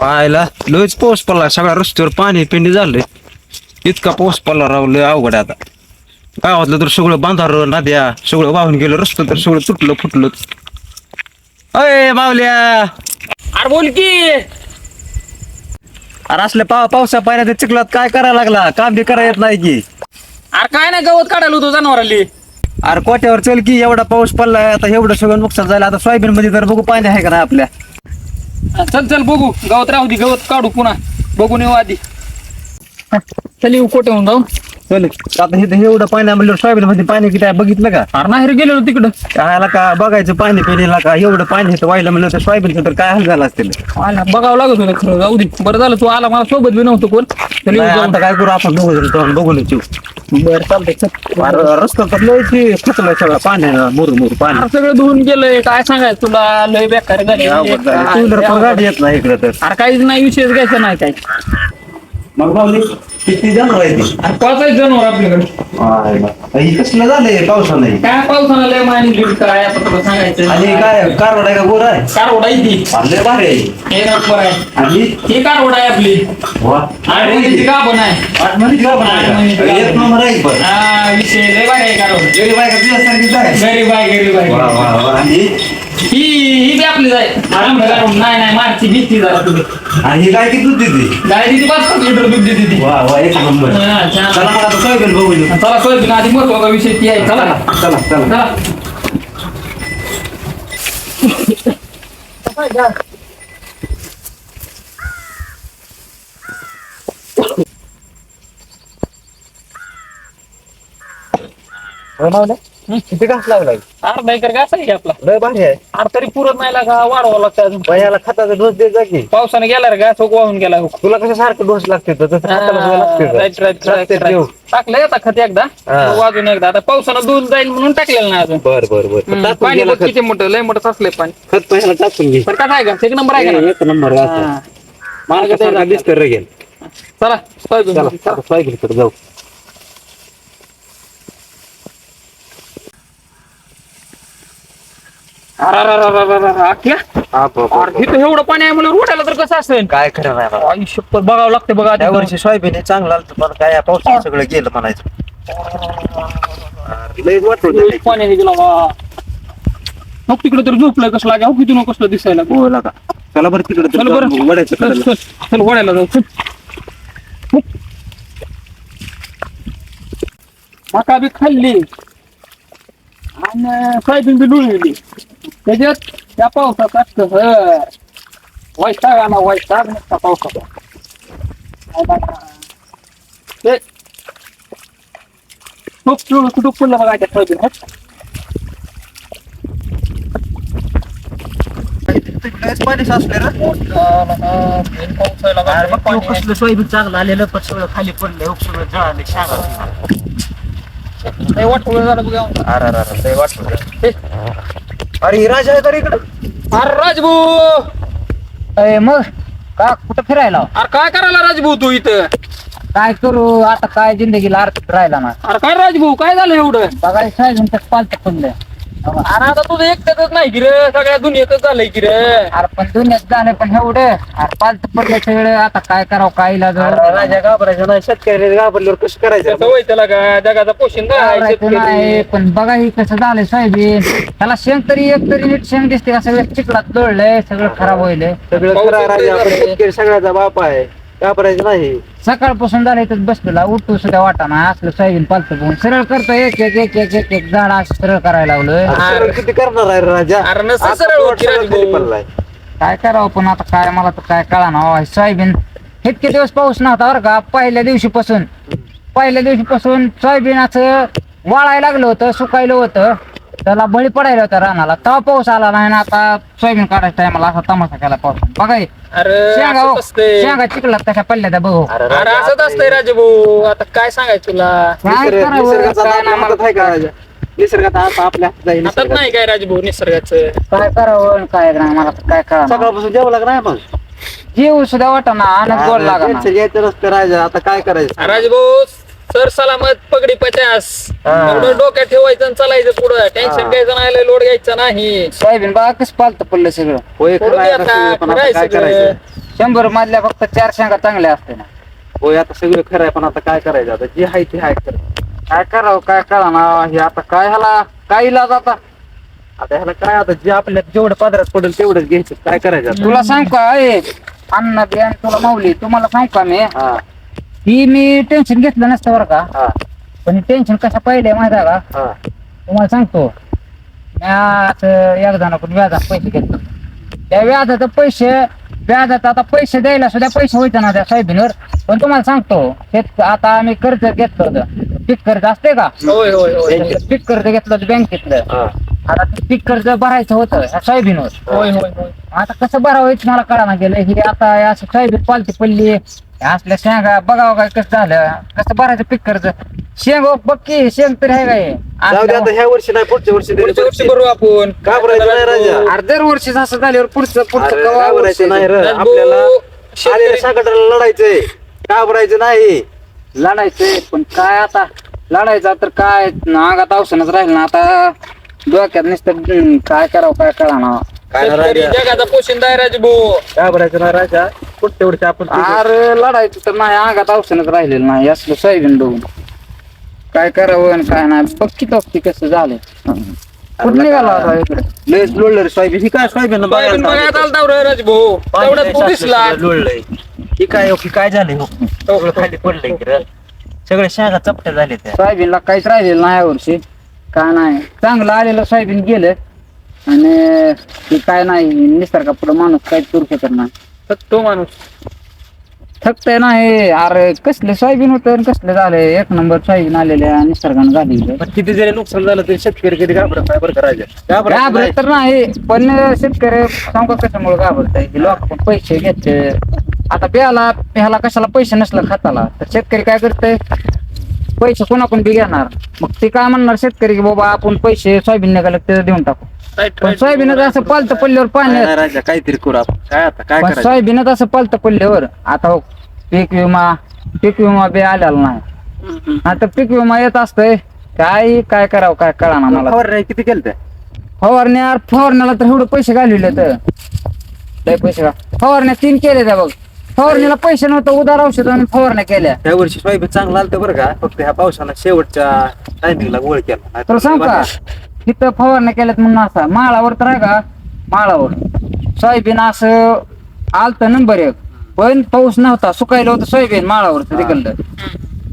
पाहायला लयच पाऊस पडला. सगळ्या रस्त्यावर पाणी पिंडी झालंय इतका पाऊस पडला राव लय अवघड आता. गावातलं तर सगळं बांधार नद्या सगळं वाहून गेलं रस्तं तर सगळं तुटलं फुटलं अय मावल्या! अरे बोल की! अरे असल्या पाव पावसा पाण्यात चिखलात काय करायला लागला? काम बी करा येत नाही की. अरे काय नाही गवत काढायला होतो जनावराली. अरे कोट्यावर चल की एवढा पाऊस पडलाय आता एवढं सगळं नुकसान झालं. आता सोयाबीन मध्ये तर बघू पाणी आहे का नाही आपल्या. चल चल बघू. गवत राहू दे गवत काढू पुन्हा. बघून येऊ आधी. चल येऊ कोटे होऊन जाऊ चल आता हे एवढं पाणी म्हणलं सोयाबीन मध्ये पाणी किती आहे बघितलं का? अरे नाही रे गेलेलो तिकडं. कायला का बघायचं पाणी पिण्याला का? एवढं पाणी येतं व्हायला म्हणलं तर सोयाबीनचं तर काय हाल झाला असतील? आला बघावं लागत होतं खरं जाऊ दे. बरं झालं तू आला मला सोबत बी नव्हतं कोण. चल येऊ नाही, जाऊन. आता काय करू आपण बघू जाऊन बघून येऊ. बरं चालतंय चल. अरे रस्ता तर लय खचलाय सगळं पाण्यानं मुर मुर पाणी. अरे सगळं धुवून गेलंय काय सांगायचं तुला? लय बेकार झाली. अवघड झालं. काय- टू व्हीलर पण गाडी येत नाही इकडे तर. काहीच नाही विशेष घ्यायचा नाही काय मग पाहुणे किती जनावर आहे ती? अरे पाच जनावर आपल्याकडे. ही कसलं झालंय? पावसाने काय पावसानं लय माहिती दिली काय? आता तुला सांगायचं काय कारवड आहे का गोर आहे? कार ओढाई ती. लय भारी आहे. हे नंबर आहे. आणि? ही कार ओढाई आपली. वा. आणि महिन्याची का पण आहे? आठ महिन्याची गाभण आहे? आठ महिन्याची का? गाभण. एक नंबर आहे पण. हा विषय लय भारी आहे कार ओढ गरीब आहे का तुझ्यासारखीच आहे? गरीब आहे गरीब आहे. वा वा वा. आणि? ही ही बी आपली जाय. नाही नाही मारची भीती आणि ही काय किती दूध देते? गाय दिली पाच पाच लिटर दूध देते ती. वा वा एक नंबर. हा, छान. चला मला आता सोयाबीन बघू. चला सोयाबीन आधी महत्त्वाचा विषय ती आहे. चला. चला चला किती घास लागलाय अर्धा एकर घास आहे की आपला? लय भारी आहे. अरे तरी पुरत नाही लागा वाढवावं लागतं अजून. याला खताचा डोस देत जा की. पावसाने गेला रे घास वाहून गेला. हो. तुला कसं सारखं डोस लागते तर? तसं खताला सुद्धा लागते का? राईट राईट लागते राईट देऊ. टाकलंय आता खत एकदा. हा. अजून एकदा. आता पावसानं दूध जाईल म्हणून टाकलेलं नाही अजून. बर बर बर. हम्म, टाकून पाणी गेला बघ खत. किती मोठं लय मोठं असलंय पाणी. खत पहिला टाकून घे. पण काय आहे का एक नंबर आहे का? एक नंबर हा. मला कसं दिसतं चला सोयाबीन चला. आता सोयाबीनकडे जाऊ. अरे, एवढं पाणी आहे म्हणून उठायला तर कसं असेल काय खरं नाही बाबा. शपथ बघावं लागतं बघा. त्या वर्षी सोयाबीन हे चांगलं आलं पण काय या पावसात सगळं गेलं म्हणायचं लयच वाटलं लय पाणी आहे गेला. हो तिकडे तर झोपलंय कसं लागे हो किती नको कसलं दिसायला हो लागा चला बरं तिकडे चल बरं वडायचं चल कडेला. चल चल ओढायला जाऊ चल. हुप. मका बी खाल्ली आणि सोयाबीन बी डुळली त्याच्यात त्या पावसात असतं वैताग आला वैताग नसता पावसाचा. ते खूप चुळ कुठं पडलं बघा त्या सोयाबीन पाणी साचले. कसलं सोयाबीन चांगलं आलेलं पण सगळं खाली पडलंय हो, सगळं जळाले शाळा वाटोळं झालं बघा अरे अरे वाटलं. अरे राजा आहे तर इकडे. अरे राजभू! अय मग? का कुठं फिरायला? अरे काय करायला राजभाऊ तू इथं? काय करू? आता काय जिंदगीला अर्थ राहिला ना. अरे काय राजभाऊ काय झालं एवढं? बघायला सायजून पालत पडलं अरे आता तुझं एकट्याच नाही की रे सगळ्या दुनियेतच झालंय की रे. अरे पण दुनियात झालं पण एवढं. अरे पालत पडलं सगळं. आता काय करावं काय इलाज राजा घाबरायचं नाही शेतकरी घाबरल्यावर कसं करायचं? कसं होय त्याला का? जगाचा पोषण पण बघा ही कसं झालंय सोयाबीन. त्याला शेंग तरी एक तरी नीट शेंग दिसते का सगळं चिखलात लोळलंय सगळं खराब होईल सगळं राजा सगळ्याचा बाप आहे. घाबरायचं नाही. सकाळपासून झालं इथं बसलेला उठू सुद्धा वाटाना असलं सोयाबीन पालत बघून सरळ करतो एक एक एक एक एक एक झाड असं सरळ करायला सरळ किती करणार आहे रे राजा? अरे नसतं आता सरळ पोट होत की सगळं राजभाऊ. खाली पडलाय. काय करावं पण आता काय मला तर काय कळा ना सोयाबीन. इतके दिवस पाऊस नव्हता बरं का पहिल्या दिवशीपासून. पहिल्या दिवशीपासून सोयाबीनाचं वाळायला लागलं होतं सुकायलं होतं. त्याला बळी पडायला होता रानाला. तेव्हा पाऊस आला नाही ना आता सोयाबीन काढायच्या टायमाला असा तमाशा केला पाऊस. बघा हे. अरे शेंगा असंच हो, असतंय. शेंगा कशा पडल्या त्या बघू. अरे अरे राजा, असंच असतंय राजभाऊ. आता काय सांगायचं तुला? काय निसर्ग- करावं? निसर्गाचा काय आपल्या नाही हातात आहे का राजा? निसर्गात आता आपल्या हातात आहे हातात. नाही काय राजभाऊ निसर्गाचं. काय करावं आणि काय नाही मला तर काय कळा सकाळपासून जेवला का नाही मग जीव सुद्धा वाटाना आनंद गोड अरे, लागा त्यांचं यायचं नसतं राजा आता काय करायचं? राजभाऊ सर सलामत पगडी पचास. हा. एवढं डोक्यात ठेवायचं आणि चालायचं पुढं टेन्शन हा. घ्यायचं नाही लय लोड घ्यायचं नाही. सोयाबीन बघा कसं पालत पडलं सगळं. होय पुढं खरं आहे आता नसतं, पण आता खरं आहे काय सगळं. करायचं? शंभर मधल्या फक्त चार शेंगा चांगल्या असते ना. होय आता सगळं खरं आहे पण आता काय करायचं? आता जे आहे ते आहे खरं. काय करावं काय करा ना हे आता काय ह्याला काय इलाज आता? आता ह्याला काय आता जे आपल्या जेवढं पदरात पडेल तेवढंच घ्यायचं. काय करायचं आता? तुला सांग का ए अण्णा बियान तुला माऊली तुम्हाला सांग का मी? हा. ही मी टेन्शन घेतलं नसतं बरं का. हा. पण टेन्शन कसं पहिले माहिती आहे का? हा. तुम्हाला सांगतो. मी असं एकदा नको व्याजात पैसे घेतले. त्या व्याजाचं पैसे व्याजात आता पैसे द्यायला सुद्धा पैसे होते ना त्या सोयाबीनवर. पण तुम्हाला सांगतो शेत आता आम्ही कर्ज घेतलं होतं. पीक कर्ज असते का? होय होय होय. पीक कर्ज घेतलं होतं बँकेतलं. हा. आता ते पीक कर्ज भरायचं होतं ह्या सोयाबीनवर. होय होय होय. आता कसं भरावं हेच मला कळाना गेलं हे आता हे असं सोयाबीन पालती पडली असल्या शेंगा बघावं काय कसं झालं कसं भरायचं पीक कर्ज. शेंग हो, बघ की शेंग तरी आहे काय जाऊ दे आता ह्या वर्षी नाही पुढच्या वर्षी तरी पुढच्या वर्षी बरोबर आपण. का भरायचं नाही राजा. अरे दरवर्षीच असं झाल्यावर पुढचं पुढचं घाबरायचं नाही रे. आपल्याला शेतकरी- आलेल्या संकटाला लढायचंय. घाबरायचं नाही. लढायचंय पण काय आता? लढायचं तर काय? अंगात औषधच राहील ना आता. डोक्यात नुसतं हम्म, काय करावं काय कळा ना काय शेतकरी राजा. जगाचा पोशिंदा आहे राजभाऊ घाबरायचं नाही राजा. पुढच्या वर्षी आपण अरे लढायचं तर नाही अंगात औषधच राहिलेलं नाही असलं सोयाबीन बघून काय करावं आणि काय नाही बघ की बघ कसं झालंय? कुठं निघाला होता इकडे? लयच लोळलं रे सोयाबीन ही काय सोयाबीन सोयाबीन बघायला आलता रे राजभाऊ तेवढ्यात तू दिसला लोळलंय. ही काय ही काय झालंय? हो सगळं खाली पडलंय की रे सगळ्या शेंगा चपट्या झाल्या त्या. सोयाबीनला काहीच राहिलेलं नाही यावर्षी काय नाही. चांगलं आलेलं सोयाबीन गेलं. आणि ते काय नाही निसर्गा पुढे माणूस काहीच करू शकत नाही. तो माणूस. थकतंय नाही अरे कसले सोयाबीन होतं आणि कसले झाले? एक नंबर सोयाबीन आलेल्या निसर्गानं झाली पण किती जरी नुकसान झालं तरी शेतकरी कधी घाबरत नाही बरं. घाबरत तर नाही पण शेतकरी सांगू कशामुळे घाबरत आहे? लोक पण पैसे घेते आता प्याला ह्याला कशाला पैसे नसलं खताला? तर शेतकरी काय करतंय? पैसे कोणाकडून बी घेणार? मग ते काय म्हणणार शेतकरी की बाबा आपण पैसे सोयाबीन निघाले ते देऊन टाकू? पण सोयाबीनच असं पालतं पडल्यावर पाण्यात. राजा काहीतरी करू आपण. काय आता काय पण करायचं? सोयाबीनच असं पालतं पडल्यावर आता हो पीक विमा पीक विमा बी आलेला नाही. आता पीक विमा येत असतोय. काय काय करावं काय कळा ना मला. फवारण्या किती केलं त्या फवारण्या फवारण्याला तर एवढे पैसे घालविले तर. लय पैसे घा फवारण्या तीन केले त्या बघ. फवारण्याला पैसे नव्हतं उदार औषध आणि फवारण्या केल्या. त्या वर्षी सोयाबीन चांगलं आलं बरं का. फक्त ह्या पावसानं शेवटच्या टायमिंगला गोळ केला. तर सांग का? तिथं फवारण्या केल्यात म्हणून असा. माळावर तर आहे का? माळावर. सोयाबीन असं आलत नंबर एक. पण पाऊस नव्हता. सुकायला होतं सोयाबीन माळावर तिकडलं.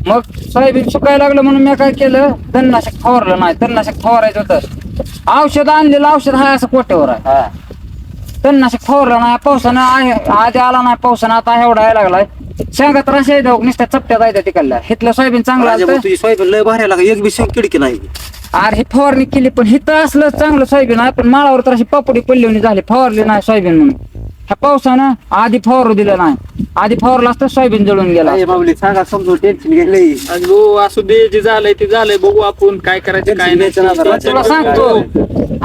मग सोयाबीन सुकायला लागलं म्हणून मी काय केलं? तणनाशक फवारलं नाही. तणनाशक फवारायचं होतं. औषध आणलेलं औषध आहे असं कोट्यावर आहे. तणनाशक फवारलं नाही. पावसानं आहे. आधी आला नाही पावसानं. आता एवढा यायला लागलाय. शेंगात रस येतो नुसत्या चपट्या जायच्या तिकडल्या. हिथलं सोयाबीन चांगलं सोयाबीन लय भारी लागा एक बी शेंग किडकी नाही. अरे हे फवारणी केली पण हिथं असलं चांगलं सोयाबीन आहे पण माळावर तर अशी पापडी पडली झाली. फवारली नाही सोयाबीन म्हणून. ह्या पावसानं आधी फवारू दिलं नाही. आधी फवारलं असतं सोयाबीन जळून गेला नाही, माऊली सांगा समजून टेन्शन गेलंय. राजभाऊ असू दे जे झालंय ते झालंय बघू आपण काय करायचं काय नाही. तुला सांगतो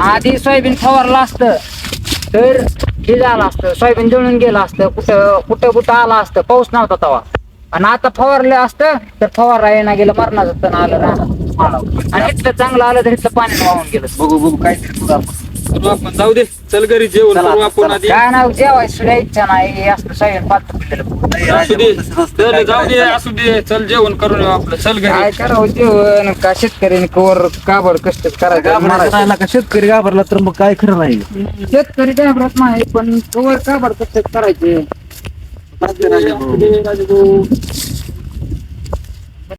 आधी सोयाबीन फवारलं असतं तर हे झालं असतं सोयाबीन जळून गेलं असतं कुठं कुठं कुठं आला असतं पाऊस नव्हता तेव्हा आणि आता फवारलं असतं तर फवारा येणं गेलं मरणाचं तण आलं राहणार आणि इथलं चांगलं आलं तर इथलं पाणी वाहून गेलं. बघू बघू काहीतरी करू आपण. करू आपण. जाऊ दे. चल घरी जेवण करू आपण. आधी. काय नाव? जेवायची सुद्धा इच्छा नाही. हे असतं सोयाबीन पात्र असू राजा दे. चल काय जाऊ दे? असू दे. चल जेवण करून येऊ आपलं. चल काय घरी करावं जेवण? का शेतकऱ्याने कवर काबर कष्ट करायचं? मारायचं. नाही. ना का शेतकरी घाबरला तर मग काय खरं नाही शेतकरी घाबरत नाही पण कवर काबर कष्ट करायचे? राजा भाऊ. राजभाऊ